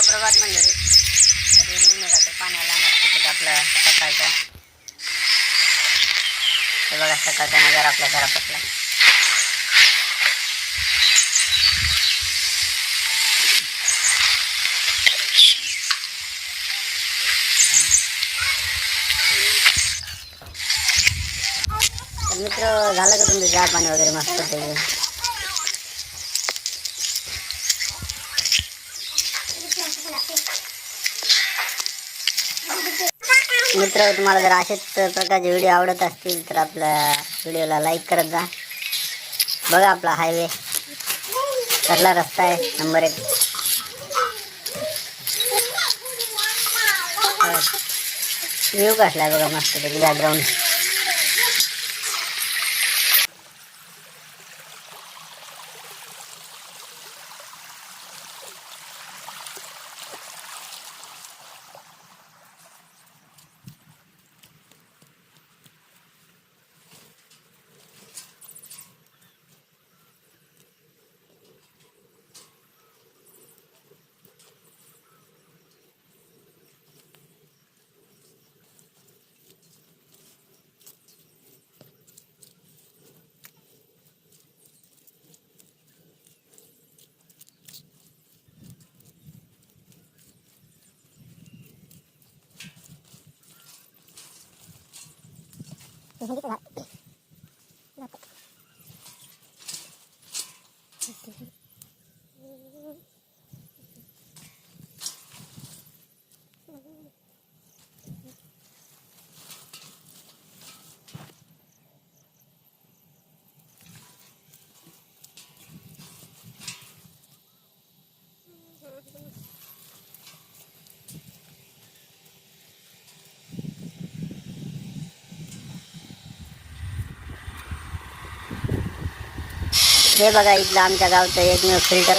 प्रभात मंडळी. तरी पाण्याला. मस्त आपलं सकाळचा. हे बघा सकाळचा नजर आपल्या घरापासला मित्र झालं का तुमचं चहा पाणी वगैरे मस्त मित्र तुम्हाला जर असेच प्रकारचे व्हिडिओ आवडत असतील तर आपल्या व्हिडिओला लाईक करत जा. बघा आपला हायवे कसला रस्ता आहे नंबर एक. व्ह्यू कसला आहे बघा मस्त 日が、な、हे बघा इथलं आमच्या गावचं एकमेव फिल्टर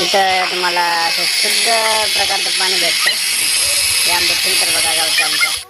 इथं तुम्हाला असं शुद्ध प्रकारचं पाणी भेटतं. हे आमचं फिल्टर बघा गावचं आमचं.